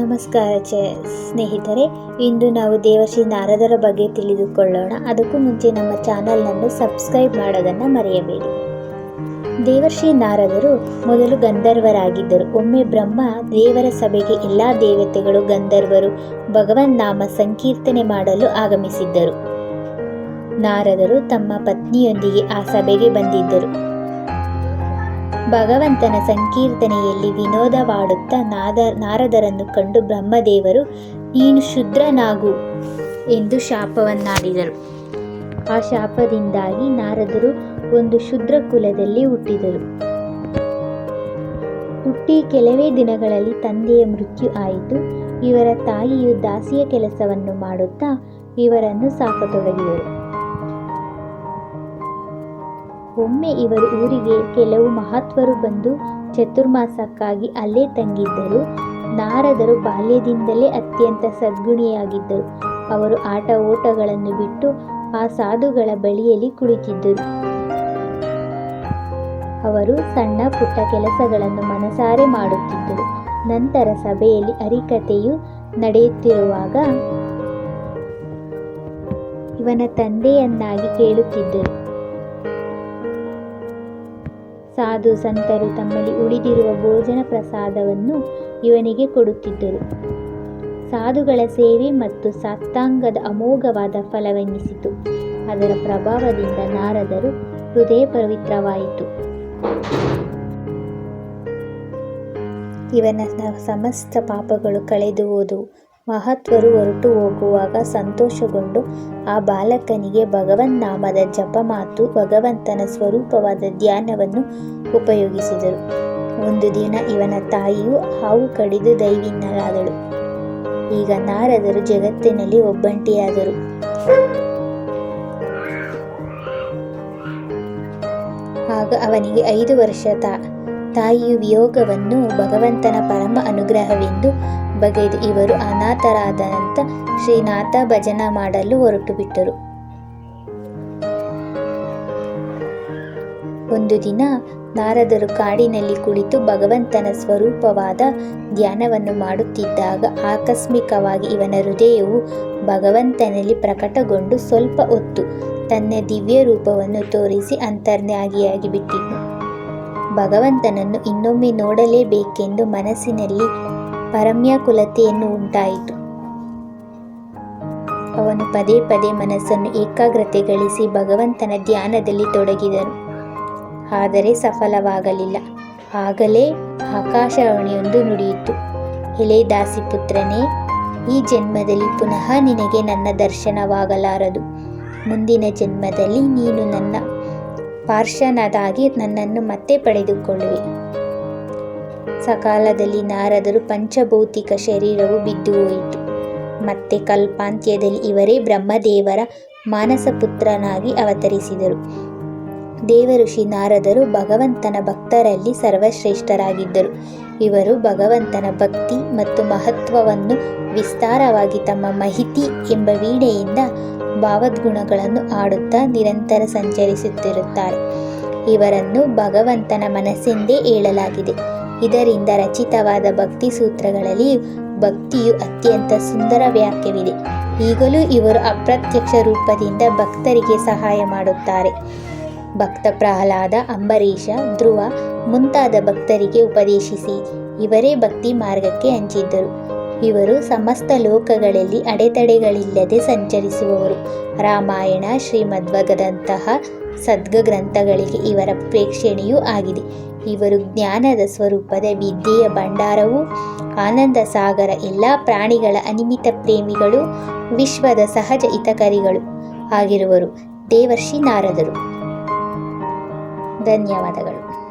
ನಮಸ್ಕಾರ ಚ ಸ್ನೇಹಿತರೆ, ಇಂದು ನಾವು ದೇವಶ್ರೀ ನಾರದರ ಬಗ್ಗೆ ತಿಳಿದುಕೊಳ್ಳೋಣ. ಅದಕ್ಕೂ ಮುಂಚೆ ನಮ್ಮ ಚಾನಲನ್ನು ಸಬ್ಸ್ಕ್ರೈಬ್ ಮಾಡೋದನ್ನು ಮರೆಯಬೇಡಿ. ದೇವಶ್ರೀ ನಾರದರು ಮೊದಲು ಗಂಧರ್ವರಾಗಿದ್ದರು. ಒಮ್ಮೆ ಬ್ರಹ್ಮ ದೇವರ ಸಭೆಗೆ ಎಲ್ಲ ದೇವತೆಗಳು ಗಂಧರ್ವರು ಭಗವನ್ ನಾಮ ಸಂಕೀರ್ತನೆ ಮಾಡಲು ಆಗಮಿಸಿದ್ದರು. ನಾರದರು ತಮ್ಮ ಪತ್ನಿಯೊಂದಿಗೆ ಆ ಸಭೆಗೆ ಬಂದಿದ್ದರು. ಭಗವಂತನ ಸಂಕೀರ್ತನೆಯಲ್ಲಿ ವಿನೋದವಾಡುತ್ತಾ ನಾದ, ನಾರದರನ್ನು ಕಂಡು ಬ್ರಹ್ಮದೇವರು, ನೀನು ಶುದ್ರನಾಗು ಎಂದು ಶಾಪವನ್ನಾಡಿದರು. ಆ ಶಾಪದಿಂದಾಗಿ ನಾರದರು ಒಂದು ಶುದ್ರ ಕುಲದಲ್ಲಿ ಹುಟ್ಟಿದರು. ಹುಟ್ಟಿ ಕೆಲವೇ ದಿನಗಳಲ್ಲಿ ತಂದೆಯ ಮೃತ್ಯು ಆಯಿತು. ಇವರ ತಾಯಿಯು ದಾಸಿಯ ಕೆಲಸವನ್ನು ಮಾಡುತ್ತಾ ಇವರನ್ನು ಸಾಕತೊಡಗಿದರು. ಒಮ್ಮೆ ಇವರು ಊರಿಗೆ ಕೆಲವು ಮಹತ್ವರು ಬಂದು ಚತುರ್ಮಾಸಕ್ಕಾಗಿ ಅಲ್ಲೇ ತಂಗಿದ್ದರು. ನಾರದರು ಬಾಲ್ಯದಿಂದಲೇ ಅತ್ಯಂತ ಸದ್ಗುಣಿಯಾಗಿದ್ದರು. ಅವರು ಆಟ ಓಟಗಳನ್ನು ಬಿಟ್ಟು ಆ ಸಾಧುಗಳ ಬಳಿಯಲ್ಲಿ ಕುಳಿತಿದ್ದರು. ಅವರು ಸಣ್ಣ ಪುಟ್ಟ ಕೆಲಸಗಳನ್ನು ಮನಸಾರೆ ಮಾಡುತ್ತಿದ್ದರು. ನಂತರ ಸಭೆಯಲ್ಲಿ ಅರಿಕತೆಯು ನಡೆಯುತ್ತಿರುವಾಗ ಇವನ ತಂದೆಯನ್ನಾಗಿ ಕೇಳುತ್ತಿದ್ದರು. ಸಾಧು ಸಂತರು ತಮ್ಮಲ್ಲಿ ಉಳಿದಿರುವ ಭೋಜನ ಪ್ರಸಾದವನ್ನು ಇವನಿಗೆ ಕೊಡುತ್ತಿದ್ದರು. ಸಾಧುಗಳ ಸೇವೆ ಮತ್ತು ಸಾತ್ತಾಂಗದ ಅಮೋಘವಾದ ಫಲವೆನ್ನಿಸಿತು. ಅದರ ಪ್ರಭಾವದಿಂದ ನಾರದರು ಹೃದಯ ಪವಿತ್ರವಾಯಿತು. ಇವನ ಸಮಸ್ತ ಪಾಪಗಳು ಕಳೆದು ಹೋದವು. ಮಹತ್ವರು ಹೊರಟು ಹೋಗುವಾಗ ಸಂತೋಷಗೊಂಡು ಆ ಬಾಲಕನಿಗೆ ಭಗವನ್ ನಾಮದ ಜಪಮಾತು ಭಗವಂತನ ಸ್ವರೂಪವಾದ ಧ್ಯಾನವನ್ನು ಉಪಯೋಗಿಸಿದರು. ಒಂದು ದಿನ ಇವನ ತಾಯಿಯು ಹಾವು ಕಡಿದು ದೈವಿನ್ನರಾದಳು. ಈಗ ನಾರದರು ಜಗತ್ತಿನಲ್ಲಿ ಒಬ್ಬಂಟಿಯಾದರು. ಆಗ ಅವನಿಗೆ ಐದು ವರ್ಷ ತಾ ತಾಯಿಯು ವಿಯೋಗವನ್ನು ಭಗವಂತನ ಪರಮ ಅನುಗ್ರಹವೆಂದು ಬಗೆದು ಇವರು ಅನಾಥರಾದ ನಂತರ ಶ್ರೀನಾಥ ಭಜನ ಮಾಡಲು ಹೊರಟು ಬಿಟ್ಟರು ಒಂದು ದಿನ ನಾರದರು ಕಾಡಿನಲ್ಲಿ ಕುಳಿತು ಭಗವಂತನ ಸ್ವರೂಪವಾದ ಧ್ಯಾನವನ್ನು ಮಾಡುತ್ತಿದ್ದಾಗ ಆಕಸ್ಮಿಕವಾಗಿ ಇವನ ಹೃದಯವು ಭಗವಂತನಲ್ಲಿ ಪ್ರಕಟಗೊಂಡು ಸ್ವಲ್ಪ ಹೊತ್ತು ತನ್ನ ದಿವ್ಯ ರೂಪವನ್ನು ತೋರಿಸಿ ಅಂತರ್ನ್ಯಾಗಿಯಾಗಿ ಬಿಟ್ಟಿತು ಭಗವಂತನನ್ನು ಇನ್ನೊಮ್ಮೆ ನೋಡಲೇಬೇಕೆಂದು ಮನಸ್ಸಿನಲ್ಲಿ ಪರಮ್ಯಾಕುಲತೆಯನ್ನು ಉಂಟಾಯಿತು. ಅವನು ಪದೇ ಪದೇ ಮನಸ್ಸನ್ನು ಏಕಾಗ್ರತೆಗಳಿಸಿ ಭಗವಂತನ ಧ್ಯಾನದಲ್ಲಿ ತೊಡಗಿದನು. ಆದರೆ ಸಫಲವಾಗಲಿಲ್ಲ. ಆಗಲೇ ಆಕಾಶವಾಣಿಯೊಂದು ನುಡಿಯಿತು. ಎಲೆ ದಾಸಿಪುತ್ರನೇ ಈ ಜನ್ಮದಲ್ಲಿ ಪುನಃ ನಿನಗೆ ನನ್ನ ದರ್ಶನವಾಗಲಾರದು. ಮುಂದಿನ ಜನ್ಮದಲ್ಲಿ ನೀನು ನನ್ನ ಪಾರ್ಶ್ವನದಾಗಿ ನನ್ನನ್ನು ಮತ್ತೆ ಪಡೆದುಕೊಳ್ಳುವೆ. ಸಕಾಲದಲ್ಲಿ ನಾರದರು ಪಂಚಭೌತಿಕ ಶರೀರವು ಬಿದ್ದು ಹೋಯಿತು. ಮತ್ತೆ ಕಲ್ಪಾಂತ್ಯದಲ್ಲಿ ಇವರೇ ಬ್ರಹ್ಮದೇವರ ಮಾನಸ ಪುತ್ರನಾಗಿ ಅವತರಿಸಿದರು. ದೇವಋಷಿ ನಾರದರು ಭಗವಂತನ ಭಕ್ತರಲ್ಲಿ ಸರ್ವಶ್ರೇಷ್ಠರಾಗಿದ್ದರು. ಇವರು ಭಗವಂತನ ಭಕ್ತಿ ಮತ್ತು ಮಹತ್ವವನ್ನು ವಿಸ್ತಾರವಾಗಿ ತಮ್ಮ ಮಹಿತಿ ಎಂಬ ವೀಣೆಯಿಂದ ಭಾವದ್ಗುಣಗಳನ್ನು ಆಡುತ್ತಾ ನಿರಂತರ ಸಂಚರಿಸುತ್ತಿರುತ್ತಾರೆ. ಇವರನ್ನು ಭಗವಂತನ ಮನಸ್ಸೆಂದೇ ಹೇಳಲಾಗಿದೆ. ಇದರಿಂದ ರಚಿತವಾದ ಭಕ್ತಿ ಸೂತ್ರಗಳಲ್ಲಿ ಭಕ್ತಿಯು ಅತ್ಯಂತ ಸುಂದರ ವ್ಯಾಖ್ಯವಿದೆ. ಈಗಲೂ ಇವರು ಅಪ್ರತ್ಯಕ್ಷ ರೂಪದಿಂದ ಭಕ್ತರಿಗೆ ಸಹಾಯ ಮಾಡುತ್ತಾರೆ. ಭಕ್ತ ಪ್ರಹ್ಲಾದ, ಅಂಬರೀಷ, ಧ್ರುವ ಮುಂತಾದ ಭಕ್ತರಿಗೆ ಉಪದೇಶಿಸಿ ಇವರೇ ಭಕ್ತಿ ಮಾರ್ಗಕ್ಕೆ ಹಂಚಿದ್ದರು. ಇವರು ಸಮಸ್ತ ಲೋಕಗಳಲ್ಲಿ ಅಡೆತಡೆಗಳಿಲ್ಲದೆ ಸಂಚರಿಸುವವರು. ರಾಮಾಯಣ ಶ್ರೀಮದ್ವಗದಂತಹ ಸದ್ಗ ಗ್ರಂಥಗಳಿಗೆ ಇವರ ಪ್ರೇಕ್ಷಣೆಯೂ ಆಗಿದೆ. ಇವರು ಜ್ಞಾನದ ಸ್ವರೂಪದ ವಿದ್ಯೆಯ ಭಂಡಾರವು, ಆನಂದ ಸಾಗರ ಎಲ್ಲ ಪ್ರಾಣಿಗಳ ಅನಿಮಿತ ಪ್ರೇಮಿಗಳು, ವಿಶ್ವದ ಸಹಜ ಹಿತಕರಿಗಳು ಆಗಿರುವರು. ದೇವರ್ಷಿ ನಾರದರು. ಧನ್ಯವಾದಗಳು.